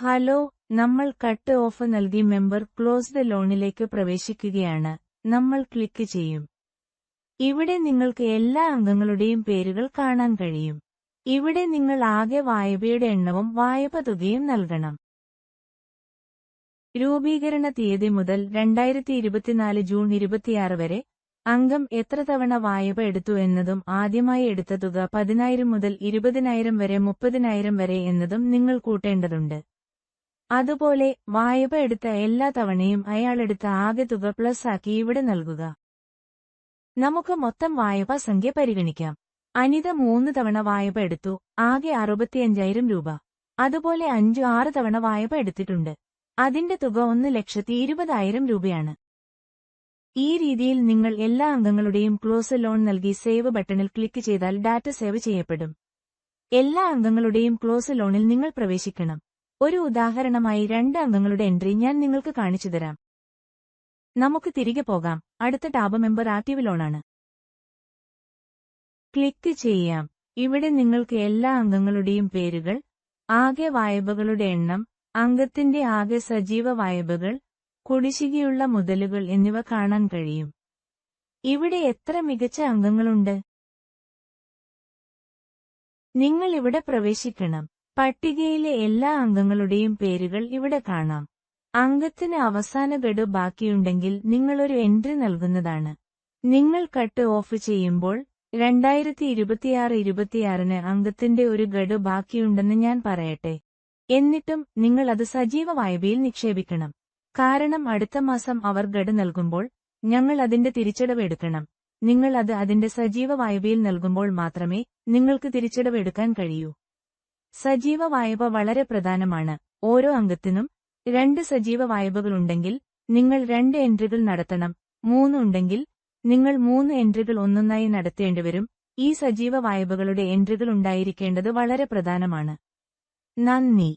Hello നമ്മൾ cut off നൽകി member closed ലോണിലേക്ക് പ്രവേശിക്കുകയാണ്. നമ്മൾ ക്ലിക്ക് ചെയ്യും. ഇവിടെ നിങ്ങൾക്ക് എല്ലാ അംഗങ്ങളുടെയും പേരുകൾ കാണാൻ കഴിയും. ഇവിടെ നിങ്ങൾ ആകെ വായ്പയുടെ എണ്ണവും വായ്പ തുകയും നൽകണം. രൂപീകരണ തീയതി മുതൽ രണ്ടായിരത്തി ഇരുപത്തിനാല് ജൂൺ ഇരുപത്തിയാറ് വരെ അംഗം എത്ര തവണ വായ്പ എടുത്തു എന്നതും ആദ്യമായി എടുത്ത തുക പതിനായിരം മുതൽ ഇരുപതിനായിരം വരെ മുപ്പതിനായിരം വരെ എന്നതും നിങ്ങൾ കൂട്ടേണ്ടതുണ്ട്. അതുപോലെ വായ്പ എടുത്ത എല്ലാ തവണയും അയാൾ എടുത്ത ആകെ തുക പ്ലസ് ആക്കി ഇവിടെ നൽകുക. നമുക്ക് മൊത്തം വായ്പ സംഖ്യ പരിഗണിക്കാം. അനിത മൂന്ന് തവണ വായ്പ എടുത്തു ആകെ അറുപത്തിയഞ്ചായിരം രൂപ. അതുപോലെ അഞ്ചു ആറ് തവണ വായ്പ എടുത്തിട്ടുണ്ട്. അതിന്റെ തുക ഒന്ന് ലക്ഷത്തി ഇരുപതായിരം രൂപയാണ്. ഈ രീതിയിൽ നിങ്ങൾ എല്ലാ അംഗങ്ങളുടെയും ക്ലോസ് ലോൺ നൽകി സേവ് ബട്ടണിൽ ക്ലിക്ക് ചെയ്താൽ ഡാറ്റ സേവ് ചെയ്യപ്പെടും. എല്ലാ അംഗങ്ങളുടെയും ക്ലോസ് ലോണിൽ നിങ്ങൾ പ്രവേശിക്കണം. ഒരു ഉദാഹരണമായി രണ്ട് അംഗങ്ങളുടെ എൻട്രി ഞാൻ നിങ്ങൾക്ക് കാണിച്ചുതരാം നമുക്ക് തിരികെ പോകാം. അടുത്ത ടാബ് മെമ്പർ ആക്റ്റീവ് ആണ് ക്ലിക്ക് ചെയ്യാം. ഇവിടെ നിങ്ങൾക്ക് എല്ലാ അംഗങ്ങളുടെയും പേരുകൾ ആകെ വായ്പകളുടെ എണ്ണം അംഗത്തിന്റെ ആകെ സജീവ വായ്പകൾ കുടിശ്ശികയുള്ള മുതലുകൾ എന്നിവ കാണാൻ കഴിയും. ഇവിടെ എത്ര മികച്ച അംഗങ്ങളുണ്ട്? നിങ്ങൾ ഇവിടെ പ്രവേശിക്കണം. പട്ടികയിലെ എല്ലാ അംഗങ്ങളുടെയും പേരുകൾ ഇവിടെ കാണാം. അംഗത്തിന് അവസാന ഗഡു ബാക്കിയുണ്ടെങ്കിൽ നിങ്ങളൊരു എൻട്രി നൽകുന്നതാണ്. നിങ്ങൾ കട്ട് ഓഫ് ചെയ്യുമ്പോൾ രണ്ടായിരത്തി ഇരുപത്തിയാറ് ഇരുപത്തിയാറിന് അംഗത്തിന്റെ ഒരു ഗഡു ബാക്കിയുണ്ടെന്ന് ഞാൻ പറയട്ടെ. എന്നിട്ടും നിങ്ങൾ അത് സജീവ വായ്പയിൽ നിക്ഷേപിക്കണം. കാരണം അടുത്ത മാസം അവർ ഗഡു നൽകുമ്പോൾ ഞങ്ങൾ അതിന്റെ തിരിച്ചടവ് എടുക്കണം. നിങ്ങൾ അത് അതിന്റെ സജീവ വായ്പയിൽ നൽകുമ്പോൾ മാത്രമേ നിങ്ങൾക്ക് തിരിച്ചടവ് എടുക്കാൻ കഴിയൂ. സജീവ വായ്പ വളരെ പ്രധാനമാണ്. ഓരോ അംഗത്തിനും രണ്ട് സജീവ വായ്പകളുണ്ടെങ്കിൽ നിങ്ങൾ രണ്ട് എൻട്രികൾ നടത്തണം. മൂന്ന് ഉണ്ടെങ്കിൽ നിങ്ങൾ മൂന്ന് എൻട്രികൾ ഒന്നൊന്നായി നടത്തേണ്ടിവരും ഈ സജീവ വായ്പകളുടെ എൻട്രികൾ ഉണ്ടായിരിക്കേണ്ടത് വളരെ പ്രധാനമാണ്. നന്ദി.